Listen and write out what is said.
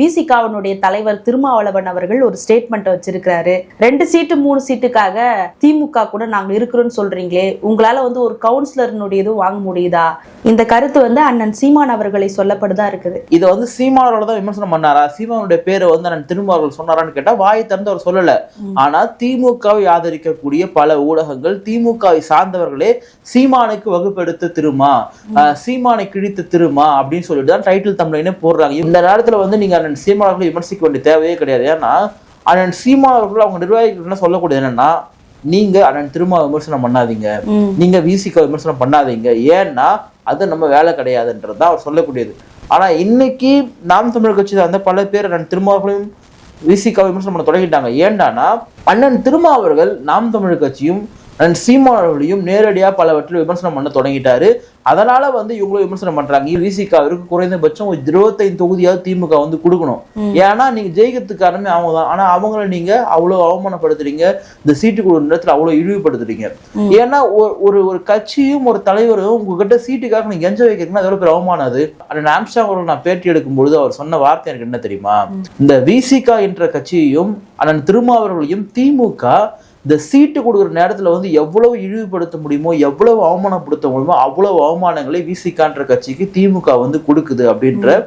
விசிகாவினுடைய தலைவர் திருமாவளவன் அவர்கள் ஒரு ஸ்டேட்மெண்ட் வச்சிருக்கிறாரு. ரெண்டு சீட்டு மூணு சீட்டுக்காக திமுக கூட நாங்க இருக்கிறோம்னு சொல்றீங்களே உங்களால வந்து ஒரு கவுன்சிலர்னுடைய இது வாங்க முடியுதா? இந்த கருத்து வந்து அண்ணன் சீமான் அவர்களை சொல்லப்படுதா இருக்குது? இதை வந்து சீமானோட தான் விமர்சனம் பண்ணாரா? சீமானுடைய பேரை வந்து நான் திரும்ப அவர்கள் சொன்னாரான்னு கேட்டா வாய் திறந்து அவர் சொல்லல. ஆனா திமுகவை ஆதரிக்கக்கூடிய பல ஊடகங்கள் திமுகவை சார்ந்தவர்களே சீமானுக்கு வகுப்பெடுத்த திருமா சீமானை கிழித்த திருமா அப்படின்னு சொல்லிட்டு தான் டைட்டில் தமிழ்னே போடுறாங்க. இந்த நேரத்துல வந்து நீங்க அண்ணன் சீமான் அவர்களை விமர்சிக்க வேண்டிய தேவையே கிடையாது. ஏன்னா அண்ணன் சீமான் அவர்கள் அவங்க நிர்வாகிகள் சொல்லக்கூடியது என்னன்னா நீங்க அண்ணன் திருமா விமர்சனம் பண்ணாதீங்க. நீங்க விசிக விமர்சனம் பண்ணாதீங்க. ஏன்னா அது நம்ம வேலை கிடையாதுன்றது தான் அவர் சொல்லக்கூடியது. ஆனா இன்னைக்கு நாம் தமிழர் கட்சி சார்ந்த பல பேர் அண்ணன் திருமாவர்களையும் விசிக விமர்சனம் பண்ண தொடங்கிட்டாங்க. ஏன்டானா அண்ணன் திருமா அவர்கள் நாம் தமிழர் கட்சியும் அண்ணன் சீமான் அவர்களையும் நேரடியா பலவற்றில் விமர்சனம் பண்ண தொடங்கிட்டாரு. அதனால வந்து இவங்களும் விமர்சனம் பண்றாங்க. விசிகாவிற்கு குறைந்தபட்சம் ஒரு இருபத்தைந்து தொகுதியாவது திமுக வந்து கொடுக்கணும். ஏன்னா நீங்க ஜெயிக்கிறதுக்கு காரணமே அவங்க தான் ஆனா அவங்கள நீங்க அவ்வளவு அவமானப்படுத்துறீங்க. இந்த சீட்டு கொடுக்குற நேரத்துல அவ்வளவு இழிவுபடுத்துறீங்க. ஏன்னா ஒரு- ஒரு ஒரு கட்சியும் ஒரு தலைவரும் உங்ககிட்ட சீட்டுக்காக நீங்க எஞ்ச வைக்கிறீங்கன்னா அதோட பெரிய அவமானம் அது? அந்த ஆம்ஸ்டாங் அவர்கள் நான் பேட்டி எடுக்கும் பொழுது அவர் சொன்ன வார்த்தை எனக்கு என்ன தெரியுமா? இந்த விசிகா என்ற கட்சியையும் அண்ணன் திருமாவர்களையும் திமுக இந்த சீட்டு கொடுக்குற நேரத்துல வந்து எவ்வளவு இழிவுபடுத்த முடியுமோ எவ்வளவு அவமானப்படுத்த முடியுமோ அவ்வளவு அவமானங்களை விசிகான்ற கட்சிக்கு திமுக வந்து கொடுக்குது அப்படின்ற